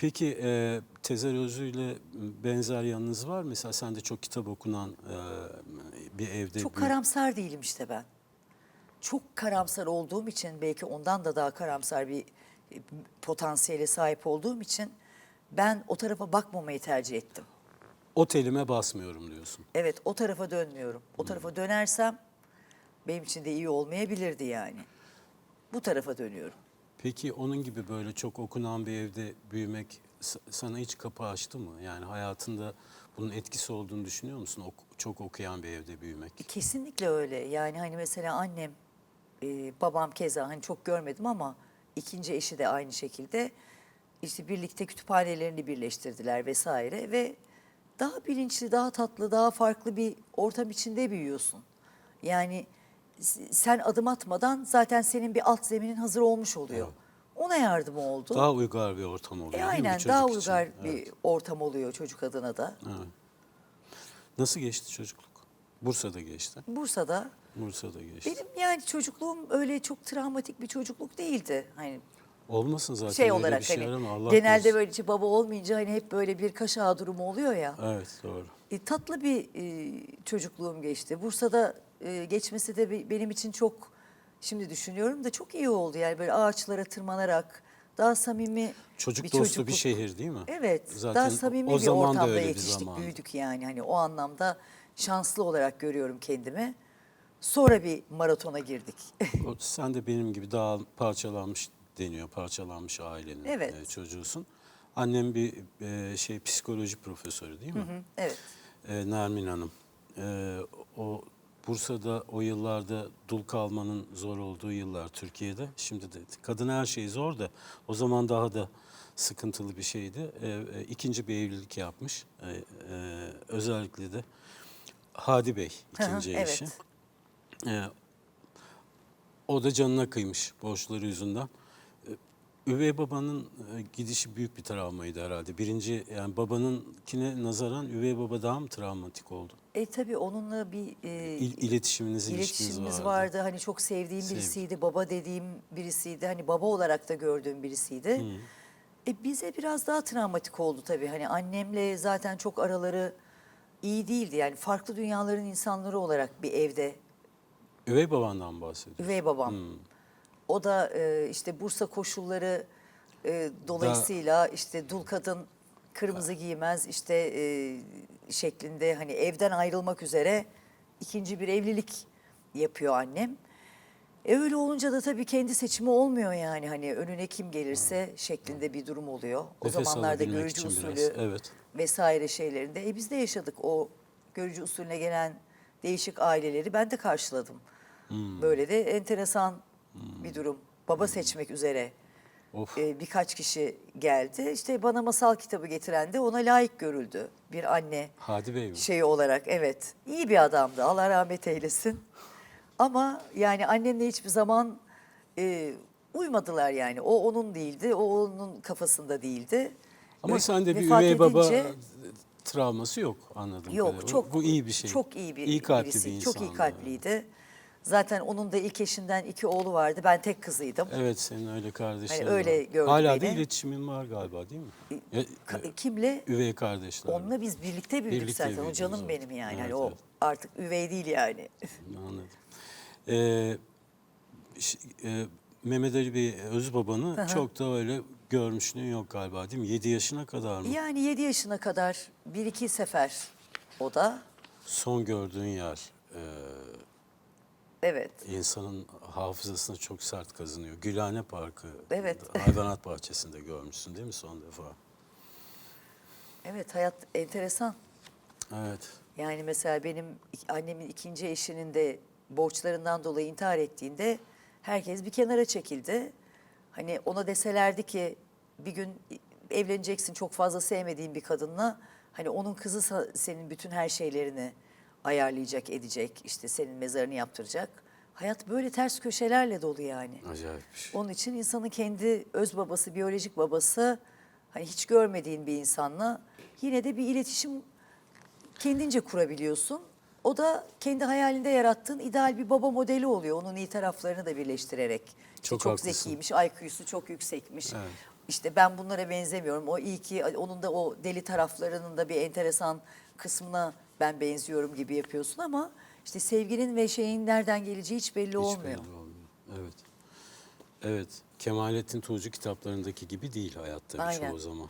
Peki e, Tezer Özlü ile benzer yanınız var mı? Mesela sen de çok kitap okunan e, bir evde Çok büyü- karamsar değilim işte ben. Çok karamsar olduğum için belki ondan da daha karamsar bir potansiyele sahip olduğum için ben o tarafa bakmamayı tercih ettim. o telime basmıyorum diyorsun. Evet o tarafa dönmüyorum. O tarafa dönersem benim için de iyi olmayabilirdi yani. Bu tarafa dönüyorum. Peki onun gibi böyle çok okunan bir evde büyümek sana hiç kapı açtı mı? Yani hayatında bunun etkisi olduğunu düşünüyor musun? Ok- çok okuyan bir evde büyümek. Kesinlikle öyle. Yani hani mesela annem, e, babam keza hani çok görmedim ama ikinci eşi de aynı şekilde işte birlikte kütüphanelerini birleştirdiler vesaire ve daha bilinçli, daha tatlı, daha farklı bir ortam içinde büyüyorsun. Yani sen adım atmadan zaten senin bir alt zeminin hazır olmuş oluyor. Ona yardım oldu. Daha uygar bir ortam oluyor e aynen daha için? uygar Evet. bir ortam oluyor çocuk adına da. Evet. Nasıl geçti çocukluk? Bursa'da geçti. Bursa'da Bursa'da geçti. Benim yani çocukluğum öyle çok travmatik bir çocukluk değildi. Hani Olmasın zaten şey olarak bir şey hani Allah genelde korusun. böyle işte baba olmayınca hani hep böyle bir kaş ağı durumu oluyor ya. Evet doğru. E, tatlı bir e, çocukluğum geçti. Bursa'da e, geçmesi de be- benim için çok şimdi düşünüyorum da çok iyi oldu. Yani böyle ağaçlara tırmanarak daha samimi Çocuk bir dostu çocukluk. bir şehir değil mi? Evet. Zaten daha samimi o bir zaman da ortamda öyle bir yetiştik, zamandı. büyüdük yani. Hani o anlamda şanslı olarak görüyorum kendimi. Sonra bir maratona girdik. O- Sen de benim gibi daha parçalanmış deniyor. Parçalanmış ailenin Evet. e, çocuğusun. Annem bir e, şey psikoloji profesörü değil mi? evet. E, Nermin Hanım. E, o Bursa'da o yıllarda dul kalmanın zor olduğu yıllar Türkiye'de. Şimdi de kadın her şey zor da o zaman daha da sıkıntılı bir şeydi. E, e, ikinci bir evlilik yapmış. E, e, özellikle de Hadi Bey ikinci evet. eşi. E, o da canına kıymış borçları yüzünden. Üvey babanın e, gidişi büyük bir travmaydı herhalde. Birinci yani babanınkine nazaran üvey baba daha mı travmatik oldu? E tabii onunla bir e, İl, iletişiminiz, iletişimimiz vardı. vardı. Hani çok sevdiğim Sevgi. birisiydi, baba dediğim birisiydi. Hani baba olarak da gördüğüm birisiydi. E bize biraz daha travmatik oldu tabii. Hani annemle zaten çok araları iyi değildi. Yani farklı dünyaların insanları olarak bir evde Üvey babandan bahsediyor. üvey babam. O da e, işte Bursa koşulları e, dolayısıyla işte dul kadın kırmızı giymez işte e, şeklinde hani evden ayrılmak üzere ikinci bir evlilik yapıyor annem. E öyle olunca da tabii kendi seçimi olmuyor yani hani önüne kim gelirse şeklinde bir durum oluyor. O Nefes zamanlarda alabilmek görücü için usulü biraz, evet. vesaire şeylerinde. E biz de yaşadık o görücü usulüne gelen değişik aileleri ben de karşıladım. Hmm. Böyle de enteresan bir durum. Baba seçmek üzere Of. e, birkaç kişi geldi. İşte bana masal kitabı getiren de ona layık görüldü. Bir anne Hadi Bey şeyi olarak evet. iyi bir adamdı Allah rahmet eylesin. Ama yani annemle hiçbir zaman e, uymadılar yani. O onun değildi, o onun kafasında değildi. Ama Ve- sende bir vefat üvey baba edince- travması yok anladım. Yok çok Bu iyi bir şey. Çok iyi bir İyi kalpli birisi. bir insan. Çok iyi kalpliydi. Zaten onun da ilk eşinden iki oğlu vardı. Ben tek kızıydım. Evet senin öyle kardeşlerin Hani öyle var. gördüm Hala da beni. iletişimin var galiba değil mi? Ya, Ka- Kimle? üvey kardeşler. Onunla biz birlikte büyüdük Birlikte zaten. O büyüdünüz, canım evet. benim yani. Evet, hani o evet. artık üvey değil yani. Anladım. Ee, ş- e, Mehmet Ali Bey öz babanı çok da öyle görmüşlüğün yok galiba değil mi? 7 yaşına kadar mı? yani 7 yaşına kadar bir iki sefer o da. Son gördüğün yer e, Evet. insanın hafızasına çok sert kazınıyor. Gülhane Parkı, Evet. hayvanat bahçesinde görmüşsün değil mi son defa? Evet hayat enteresan. Evet. Yani mesela benim annemin ikinci eşinin de borçlarından dolayı intihar ettiğinde herkes bir kenara çekildi. Hani ona deselerdi ki bir gün evleneceksin çok fazla sevmediğin bir kadınla hani onun kızı senin bütün her şeylerini ayarlayacak, edecek, işte senin mezarını yaptıracak. Hayat böyle ters köşelerle dolu yani. Acayip bir şey. Onun için insanın kendi öz babası, biyolojik babası hani hiç görmediğin bir insanla yine de bir iletişim kendince kurabiliyorsun. O da kendi hayalinde yarattığın ideal bir baba modeli oluyor. Onun iyi taraflarını da birleştirerek. Çok çok haklısın. zekiymiş, IQ'su çok yüksekmiş. Evet. işte ben bunlara benzemiyorum. O iyi ki onun da o deli taraflarının da bir enteresan kısmına ben benziyorum gibi yapıyorsun ama işte sevginin ve şeyin nereden geleceği hiç belli Hiç olmuyor. belli olmuyor. Evet. Evet. Kemalettin Tuğcu kitaplarındaki gibi değil hayatta Aynen. çoğu zaman.